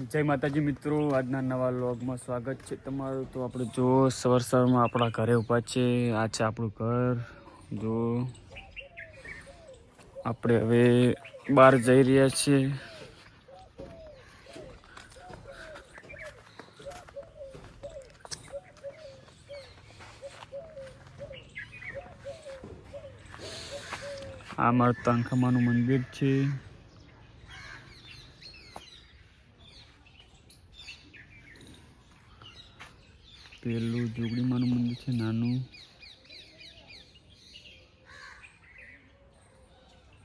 જય માતાજી મિત્રો, આજના નવા લોગમાં સ્વાગત છે તમારું. તો આપણે જો સવાર સવારમાં આપણા ઘરે ઊભા છે. આ છે આપણું ઘર. જો આપણે હવે બહાર જઈ રહ્યા છીએ. આ મારું તાંખામાનું મંદિર છે. પેલું જોગડીમાનું મંદિર છે નાનું.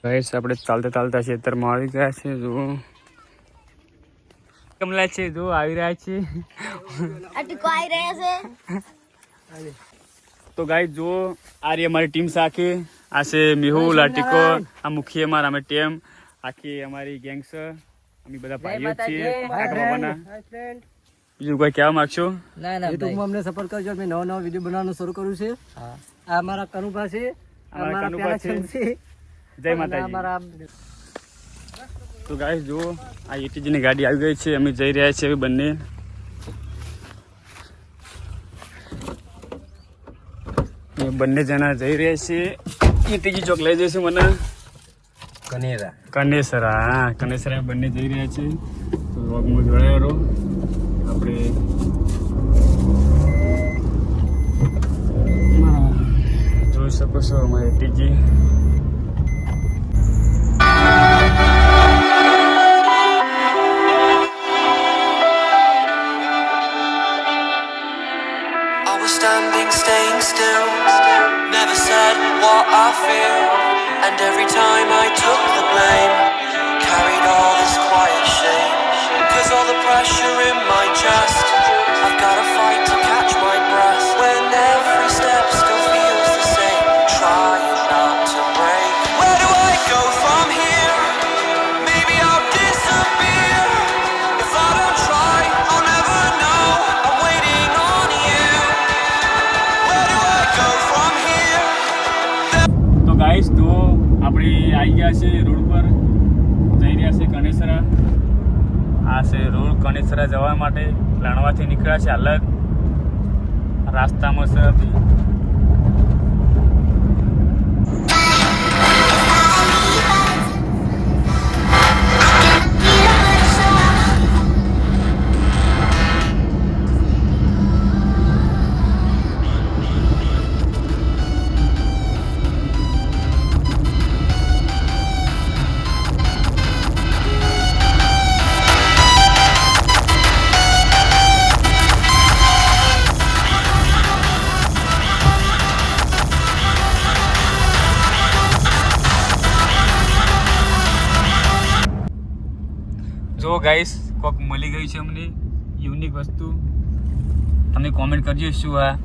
ગાઈસ આપણે ચાલતા ચાલતા ખેતરમાં આવી ગયા છે જો કમલા છે જો આવી રહ્યા છે. તો ગાઈ જો આ રહી અમારી ટીમ સાથે. આ છે મેહુલ આટીકો આ મુખી અમારા અમે ટીમ. આખી અમારી ગેંગ છે. અમે બધા ભાઈઓ છીએ. બીજું કોઈ કહેવા માંગશો? ના ના યુટ્યુબમાં અમને સપોર્ટ કરજો અમે નવા નવા વીડિયો બનાવવાનું શરૂ કર્યું છે. આ અમારા કનુભા છે. આ અમારા કનુભા છે. જય માતાજી. તો ગાઈસ જુઓ આ ETG ની ગાડી આવી ગઈ છે. અમે જઈ રહ્યા છીએ બંને. બંને જણા જઈ રહ્યા છીએ. ETG ચોક લઈ જઈશું મને. કનેરા. કનેસરા. હા કનેસરા બંને જઈ રહ્યા છીએ તો જોડાયો જોડાયા રહો આપણે હા, જોઈ શકો છો અમારે ETG I was standing, staying still. Never said what I feel. And every time I took the blame, carried all this quiet shame. Cause all the pressure in my chest, I've gotta fight to catch my breath. When every step still feels the same, trying not to break. Where do I go from here? Maybe I'll disappear. If I don't try, I'll never know. I'm waiting on you. Where do I go from here? તો guys તો આપણે આવી ગયા છે road પર જઈ રહ્યા છે કણેસરા આ છે રોડ કણેસરા જવા માટે લાણવાથી નીકળ્યા છે. અલગ. રાસ્તામાં છે. ગાઈસ કોક મળી ગયું છે અમને યુનિક વસ્તુ. તમે કોમેન્ટ કરજો શું આ.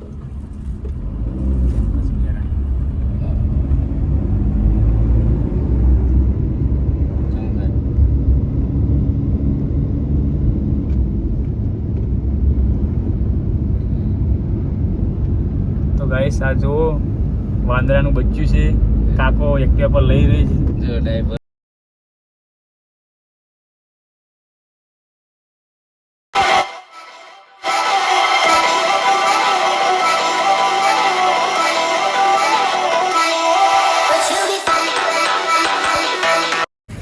તો ગાઈસ આ જુઓ, વાંદરાનું બચ્ચું છે. કાકો એકટીવા પર લઈ રહી છે. ડ્રાઈવર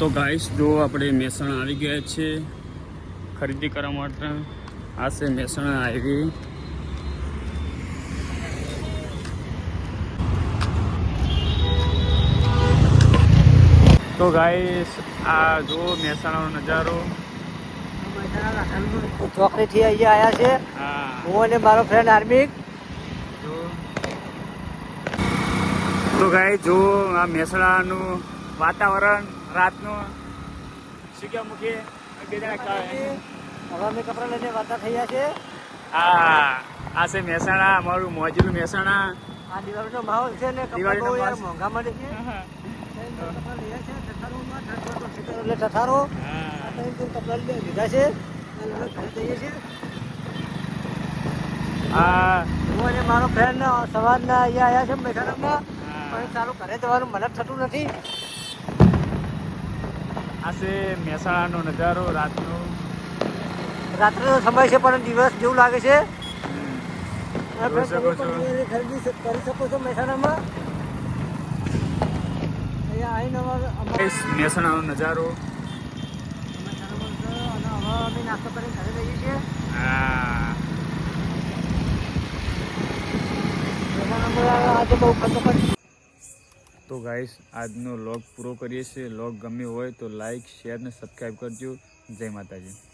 તો ગાઈસ જો આપણે મહેસાણા આવી ગયા છે ખરીદી કરવા માટે. આ છે મહેસાણા હાઈવે તો ગાઈસ આ જો મહેસાણાનો નજારો. ચોકડી થી અહીંયા આવ્યા છે. હા. અને મારો ફ્રેન્ડ આર્મિક તો ગાઈ જો આ મહેસાણાનું વાતાવરણ રાતનું શું કે મૂકીએ? હવે અમે કપડા લઈને વાતા થયા છે. હા આ છે મહેસાણા અમારું મોજલું મહેસાણા. આ દિવાળીનો માહોલ છે ને કપડા બહુ યાર મોંઘા મળે છે. એટલે ઠઠારો. આ ત્રણ કપડા લીધા છે. અને ઘરે જઈએ છીએ. હું. અને મારો ફ્રેન્ડ સવારના અહીંયા આવ્યા છે મહેસાણામાં. પણ સારું ઘરે જવાનું મને થતું નથી. આ છે મહેસાણાનો નજારો રાતનો? રાત્રેનો સમય છે પણ દિવસ જેવું લાગે છે. ખરીદી કરી શકો છો મહેસાણામાં. મહેસાણાનો નજારો. હા મહેસાણામાં આજે બહુ ખર્ચો કરી તો ગાઈસ આજનો લોગ પૂરો કરીએ છીએ. લોગ ગમ્યો હોય તો લાઈક શેર ને સબસ્ક્રાઈબ કરજો. જય માતાજી.